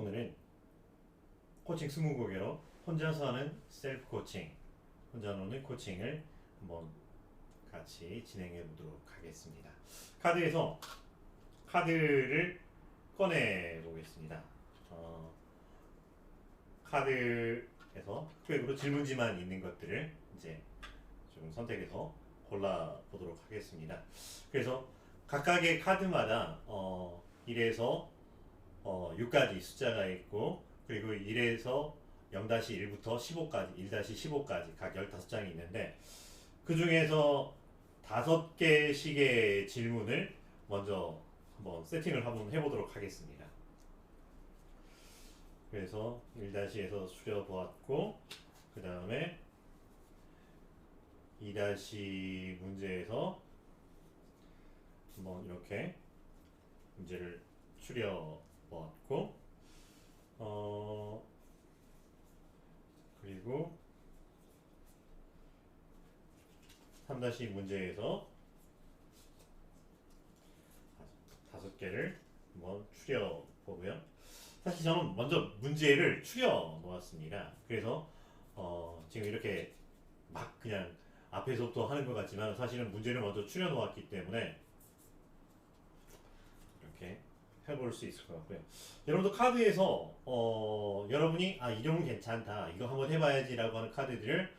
오늘은 코칭 20곡으로 혼자서 하는 셀프 코칭, 혼자 노는 코칭을 한번 같이 진행해 보도록 하겠습니다. 카드에서 카드를 꺼내 보겠습니다. 어, 카드에서 흑백으로 질문지만 있는 것들을 이제 좀 선택해서 골라 보도록 하겠습니다. 그래서 각각의 카드마다 어, 1에서 어, 6까지 숫자가 있고 그리고 1에서 0-1부터 15까지 1-15까지 각 15장이 있는데 그 중에서 다섯 개씩의 질문을 먼저 한번 세팅을 한번 해보도록 하겠습니다. 그래서 1-에서 수려 보았고 그 다음에 2- 문제에서 한번 이렇게 문제를 추려 보았고 어 그리고 3- 문제에서 다섯 개를 한번 추려 보고요. 사실 저는 먼저 문제를 추려 놓았습니다. 그래서 어 지금 이렇게 막 그냥 앞에서부터 하는 것 같지만 사실은 문제를 먼저 추려 놓았기 때문에 이렇게 해볼 수 있을 것 같고요. 여러분도 카드에서 어, 여러분이 아 이름은 괜찮다 이거 한번 해봐야지라고 하는 카드들을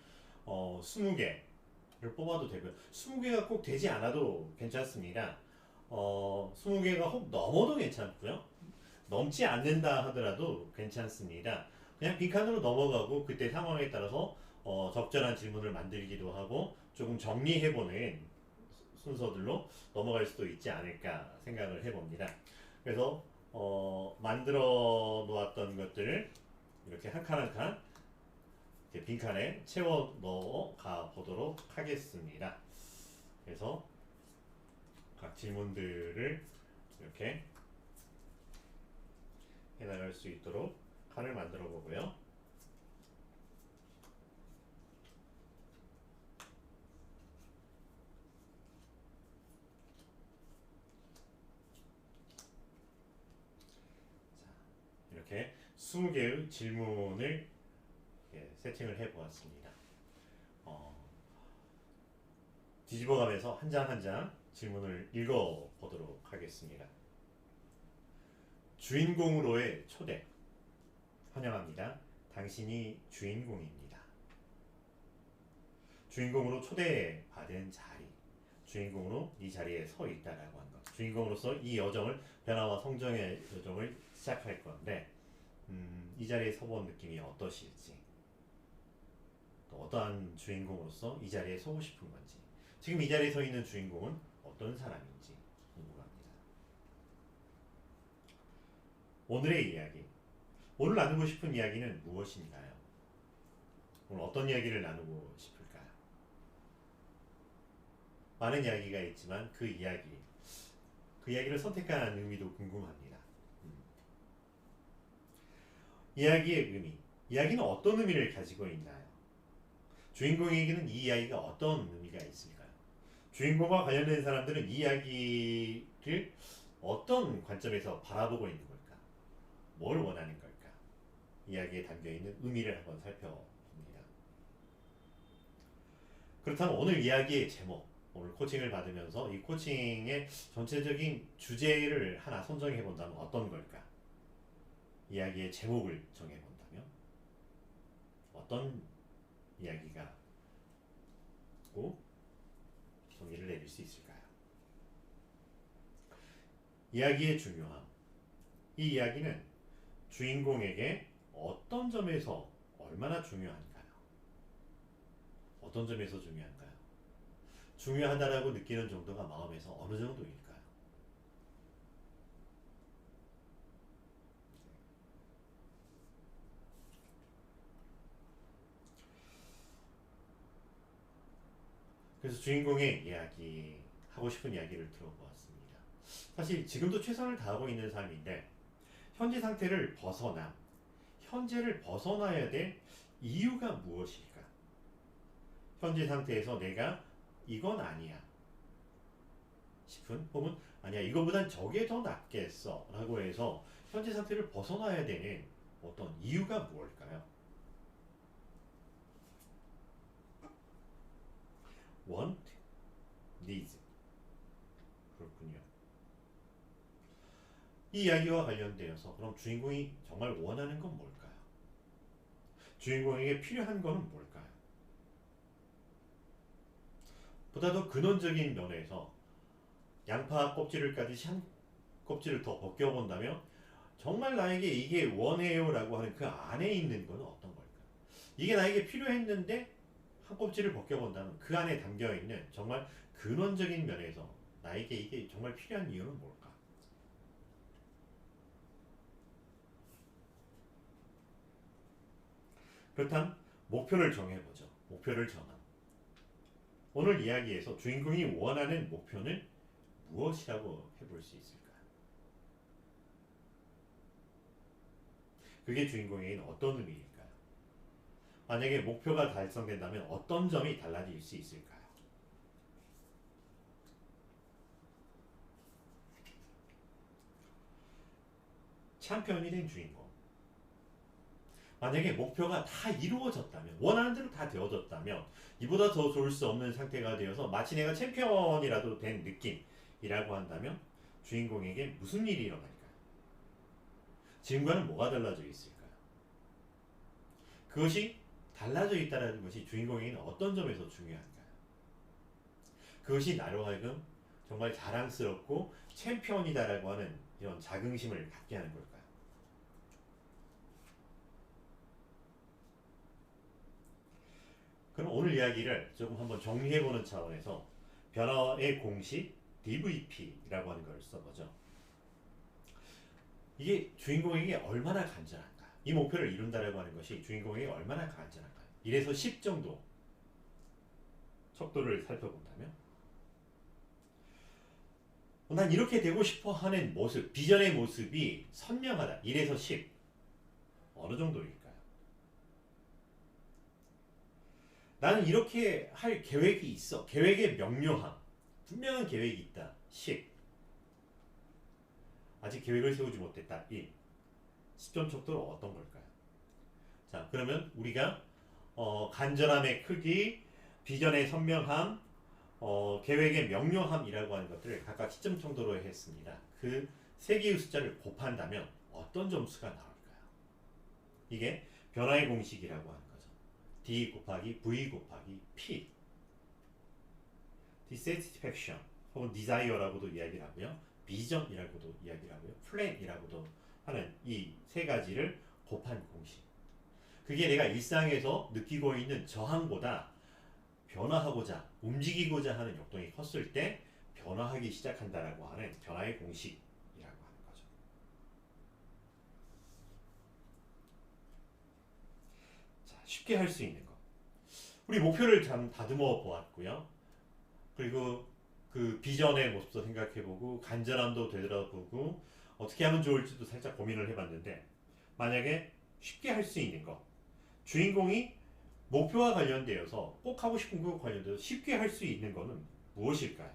어, 20개를 뽑아도 되고요. 20개가 꼭 되지 않아도 괜찮습니다. 어, 20개가 혹 넘어도 괜찮고요. 넘지 않는다 하더라도 괜찮습니다. 그냥 빈칸으로 넘어가고 그때 상황에 따라서 어, 적절한 질문을 만들기도 하고 조금 정리해보는 순서들로 넘어갈 수도 있지 않을까 생각을 해봅니다. 그래서 어, 만들어 놓았던 것들을 이렇게 한 칸 한 칸 빈칸에 채워 넣어 가 보도록 하겠습니다. 그래서 각 질문들을 이렇게 해나갈 수 있도록 칸을 만들어 보고요. 이렇게 20개의 질문을 예, 세팅을 해 보았습니다. 어, 뒤집어가면서 한 장 한 장 질문을 읽어 보도록 하겠습니다. 주인공으로의 초대. 환영합니다. 당신이 주인공입니다. 주인공으로 초대받은 자리. 주인공으로 이 자리에 서 있다라고 한 것. 주인공으로서 이 여정을 변화와 성장의 여정을 시작할 건데 음, 이 자리에 서본 느낌이 어떠실지 또 어떠한 주인공으로서 이 자리에 서고 싶은 건지 지금 이 자리에 서 있는 주인공은 어떤 사람인지 궁금합니다. 오늘의 이야기 오늘 나누고 싶은 이야기는 무엇인가요? 오늘 어떤 이야기를 나누고 싶을까요? 많은 이야기가 있지만 그 이야기 그 이야기를 선택한 의미도 궁금합니다. 음. 이야기의 의미. 이야기는 어떤 의미를 가지고 있나요? 주인공에게는 이 이야기가 어떤 의미가 있을까요? 주인공과 관련된 사람들은 이 이야기를 어떤 관점에서 바라보고 있는 걸까? 뭘 원하는 걸까? 이야기에 담겨 있는 의미를 한번 살펴봅니다. 그렇다면 오늘 이야기의 제목, 오늘 코칭을 받으면서 이 코칭의 전체적인 주제를 하나 선정해 본다면 어떤 걸까? 이야기의 제목을 정해 본다면 어떤 이야기가 고 정의를 내릴 수 있을까요? 이야기의 중요함. 이 이야기는 주인공에게 어떤 점에서 얼마나 중요한가요? 어떤 점에서 중요한가요? 중요하다라고 느끼는 정도가 마음에서 어느 정도일까요? 그래서 주인공의 이야기 하고 싶은 이야기를 들어보았습니다. 사실 지금도 최선을 다하고 있는 삶인데 현재 상태를 벗어나 현재를 벗어나야 될 이유가 무엇일까? 현재 상태에서 내가 이건 아니야 싶은 혹은 아니야 이거보단 저게 더 낫겠어 라고 해서 현재 상태를 벗어나야 되는 어떤 이유가 무엇일까요? Want, needs. 그렇군요. 이 이야기와 관련되어서 그럼 주인공이 정말 원하는 건 뭘까요? 주인공에게 필요한 것은 뭘까요? 보다 더 근원적인 면에서 양파 껍질을 까듯이 한 껍질을 더 벗겨본다면 정말 나에게 이게 원해요라고 하는 그 안에 있는 것은 어떤 걸까요? 이게 나에게 필요했는데 한 껍질을 벗겨본다면 그 안에 담겨 있는 정말 근원적인 면에서 나에게 이게 정말 필요한 이유는 뭘까? 그렇다면 목표를 정해보죠. 목표를 정함. 오늘 이야기에서 주인공이 원하는 목표는 무엇이라고 해볼 수 있을까요? 그게 주인공에게는 어떤 의미일까요? 만약에 목표가 달성된다면 어떤 점이 달라질 수 있을까요? 챔피언이 된 주인공. 만약에 목표가 다 이루어졌다면, 원하는 대로 다 되어졌다면, 이보다 더 좋을 수 없는 상태가 되어서 마치 내가 챔피언이라도 된 느낌이라고 한다면, 주인공에게 무슨 일이 일어날까요? 지금과는 뭐가 달라져 있을까요? 그것이 달라져 있다는 것이 주인공에게는 어떤 점에서 중요한가요? 그것이 나로 하여금 정말 자랑스럽고 챔피언이다라고 하는 이런 자긍심을 갖게 하는 걸까요? 그럼 오늘 이야기를 조금 한번 정리해보는 차원에서 변화의 공식 DVP라고 하는 걸 써보죠. 이게 주인공에게 얼마나 간절한가? 이 목표를 이룬다라고 하는 것이 주인공에게 얼마나 간절한가? 1에서 10 정도 척도를 살펴본다면 어, 난 이렇게 되고 싶어 하는 모습, 비전의 모습이 선명하다. 1에서 10 어느 정도일까요? 나는 이렇게 할 계획이 있어. 계획의 명료함. 분명한 계획이 있다. 10 아직 계획을 세우지 못했다. 1. 10점 척도로 어떤 걸까요? 자, 그러면 우리가 어, 간절함의 크기, 비전의 선명함, 어, 계획의 명료함이라고 하는 것들을 각각 10점 정도로 했습니다. 그 세 개의 숫자를 곱한다면 어떤 점수가 나올까요? 이게 변화의 공식이라고 하는 거죠. D 곱하기 V 곱하기 P. dissatisfaction 혹은 desire라고도 이야기를 하고요. 비전이라고도 이야기를 하고요. 플랜이라고도 하는 이 세 가지를 곱한 공식. 그게 내가 일상에서 느끼고 있는 저항보다 변화하고자 움직이고자 하는 역동이 컸을 때 변화하기 시작한다라고 하는 변화의 공식이라고 하는 거죠. 자, 쉽게 할 수 있는 것. 우리 목표를 참 다듬어 보았고요. 그리고 그 비전의 모습도 생각해보고 간절함도 되돌아보고 어떻게 하면 좋을지도 살짝 고민을 해봤는데 만약에 쉽게 할 수 있는 것 주인공이 목표와 관련되어서 꼭 하고 싶은 거 관련돼서 쉽게 할 수 있는 거는 무엇일까요?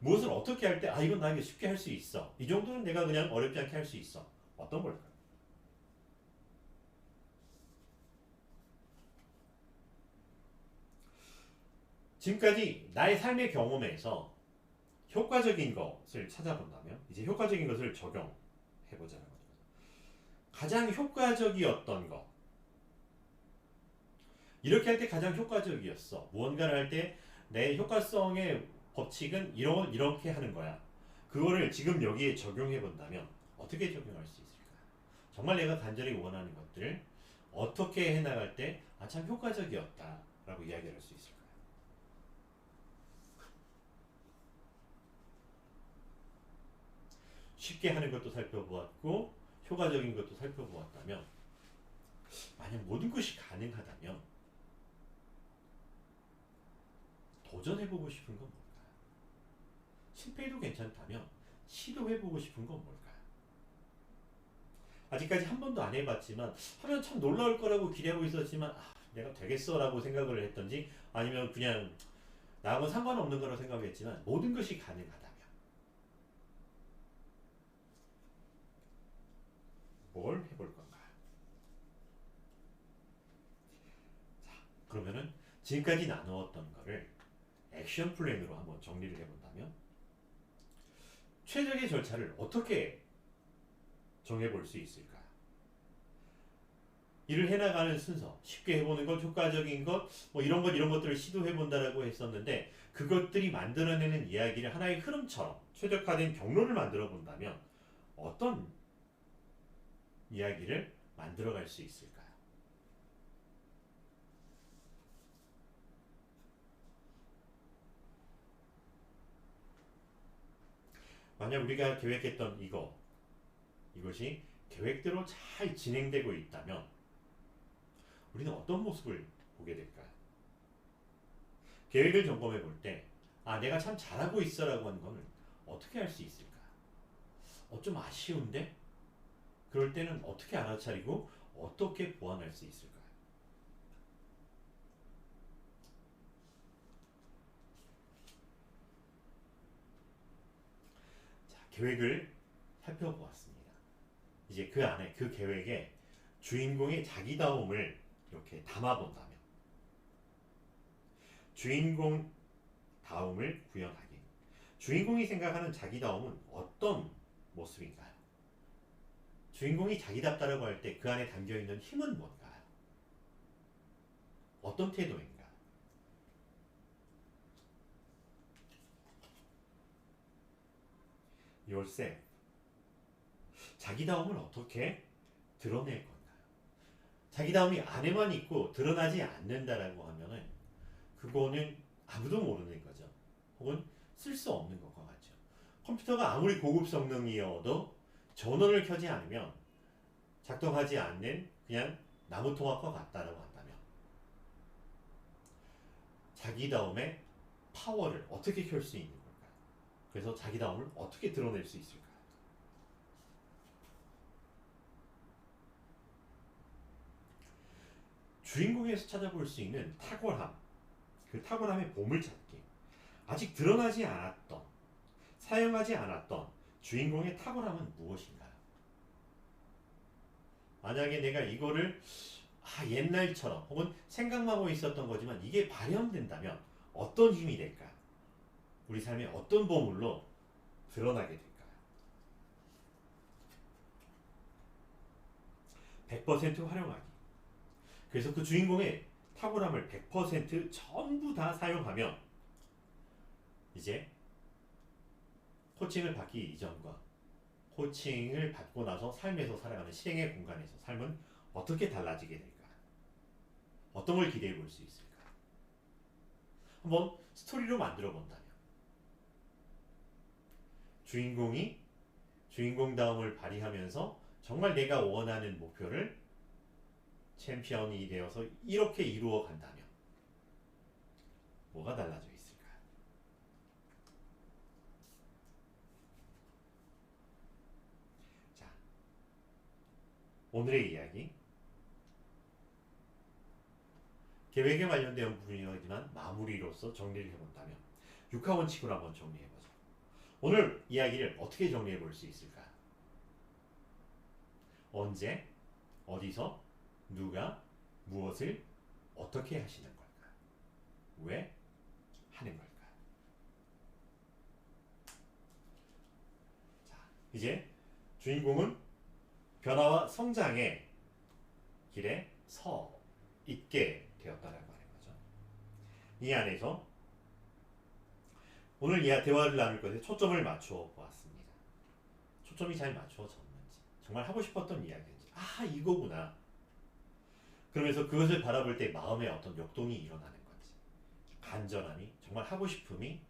무엇을 어떻게 할 때 아 이건 나에게 쉽게 할 수 있어 이 정도는 내가 그냥 어렵지 않게 할 수 있어 어떤 걸까요? 지금까지 나의 삶의 경험에서 효과적인 것을 찾아본다면 이제 효과적인 것을 적용해 보자는 거죠. 가장 효과적이었던 것. 이렇게 할 때 가장 효과적이었어. 무언가를 할 때 내 효과성의 법칙은 이러, 이렇게 하는 거야. 그거를 지금 여기에 적용해 본다면 어떻게 적용할 수 있을까? 정말 내가 간절히 원하는 것들을 어떻게 해 나갈 때 아 참 효과적이었다라고 이야기할 수 있을까? 쉽게 하는 것도 살펴보았고 효과적인 것도 살펴보았다면 만약 모든 것이 가능하다면 도전해보고 싶은 건 뭘까요? 실패해도 괜찮다면 시도해보고 싶은 건 뭘까요? 아직까지 한 번도 안 해봤지만 하면 참 놀라울 거라고 기대하고 있었지만 아, 내가 되겠어 라고 생각을 했던지 아니면 그냥 나하고 상관없는 거라고 생각했지만 모든 것이 가능하다면 지금까지 나누었던 거를 액션 플랜으로 한번 정리를 해본다면 최적의 절차를 어떻게 정해볼 수 있을까? 일을 해나가는 순서, 쉽게 해보는 것, 효과적인 것, 뭐 이런 것, 이런 것들을 시도해본다라고 했었는데, 그것들이 만들어내는 이야기를 하나의 흐름처럼 최적화된 경로를 만들어 본다면, 어떤 이야기를 만들어갈 수 있을까 요? 만약 우리가 계획했던 이거, 이것이 계획대로 잘 진행되고 있다면 우리는 어떤 모습을 보게 될까요? 계획을 점검해 볼 때, 아, 내가 참 잘하고 있어 라고 하는 거는 어떻게 할 수 있을까? 어, 좀 아쉬운데? 그럴 때는 어떻게 알아차리고 어떻게 보완할 수 있을까요? 자, 계획을 살펴보았습니다. 이제 그 안에 그 계획에 주인공의 자기다움을 이렇게 담아본다면 주인공 다움을 구현하기 주인공이 생각하는 자기다움은 어떤 모습인가요? 주인공이 자기답다라고 할 때 그 안에 담겨 있는 힘은 뭔가요? 어떤 태도인가? Yourself 자기다움을 어떻게 드러낼 건가요? 자기다움이 안에만 있고 드러나지 않는다라고 하면은 그거는 아무도 모르는 거죠. 혹은 쓸 수 없는 것과 같죠. 컴퓨터가 아무리 고급 성능이어도 전원을 켜지 않으면 작동하지 않는 그냥 나무 통합과 같다라고 한다면 자기다움의 파워를 어떻게 켤 수 있는? 그래서 자기다움을 어떻게 드러낼 수 있을까요? 주인공에서 찾아볼 수 있는 탁월함, 그 탁월함의 보물찾기, 아직 드러나지 않았던, 사용하지 않았던 주인공의 탁월함은 무엇인가요? 만약에 내가 이거를 아, 옛날처럼 혹은 생각만 하고 있었던 거지만 이게 발현된다면 어떤 힘이 될까요? 우리 삶에 어떤 보물로 드러나게 될까요? 100% 활용하기. 그래서 그 주인공의 탁월함을 100% 전부 다 사용하면 이제 코칭을 받기 이전과 코칭을 받고 나서 삶에서 살아가는 실행의 공간에서 삶은 어떻게 달라지게 될까? 어떤 걸 기대해 볼 수 있을까? 한번 스토리로 만들어 본다면 주인공이 주인공다움을 발휘하면서 정말 내가 원하는 목표를 챔피언이 되어서 이렇게 이루어 간다면 뭐가 달라져 있을까요? 자, 오늘의 이야기 계획에 관련된 부분이지만 마무리로서 정리를 해본다면 육하 원칙으로 한번 정리해보죠. 오늘 이야기를 어떻게 정리해 볼 수 있을까요? 언제, 어디서, 누가, 무엇을 어떻게 하시는 걸까? 왜 하는 걸까? 자, 이제 주인공은 변화와 성장의 길에 서 있게 되었다라고 하는 거죠. 이 안에서 오늘 이 대화를 나눌 것에 초점을 맞추어 보았습니다. 초점이 잘 맞추어졌는지, 정말 하고 싶었던 이야기인지, 아 이거구나. 그러면서 그것을 바라볼 때 마음에 어떤 역동이 일어나는 건지, 간절함이 정말 하고 싶음이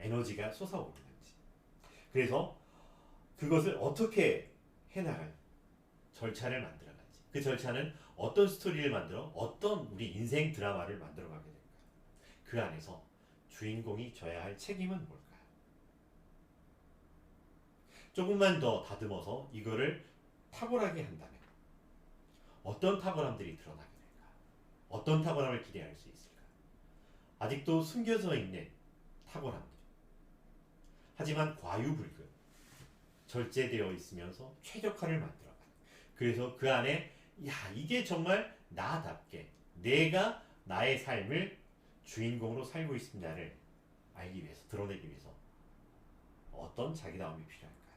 에너지가 솟아오르는지, 그래서 그것을 어떻게 해나갈 절차를 만들어가는지, 그 절차는 어떤 스토리를 만들어 어떤 우리 인생 드라마를 만들어가게 될까? 그 안에서 주인공이 져야 할 책임은 뭘까요? 조금만 더 다듬어서 이거를 탁월하게 한다면 어떤 탁월함들이 드러나게 될까? 어떤 탁월함을 기대할 수 있을까? 아직도 숨겨져 있는 탁월함들. 하지만 과유불급, 절제되어 있으면서 최적화를 만들어가는. 그래서 그 안에 야 이게 정말 나답게 내가 나의 삶을 주인공으로 살고 있습니다를 알기 위해서 드러내기 위해서 어떤 자기다움이 필요할까요?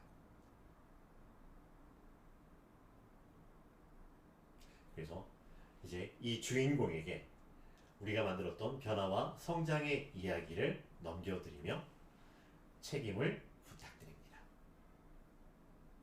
그래서 이제 이 주인공에게 우리가 만들었던 변화와 성장의 이야기를 넘겨드리며 책임을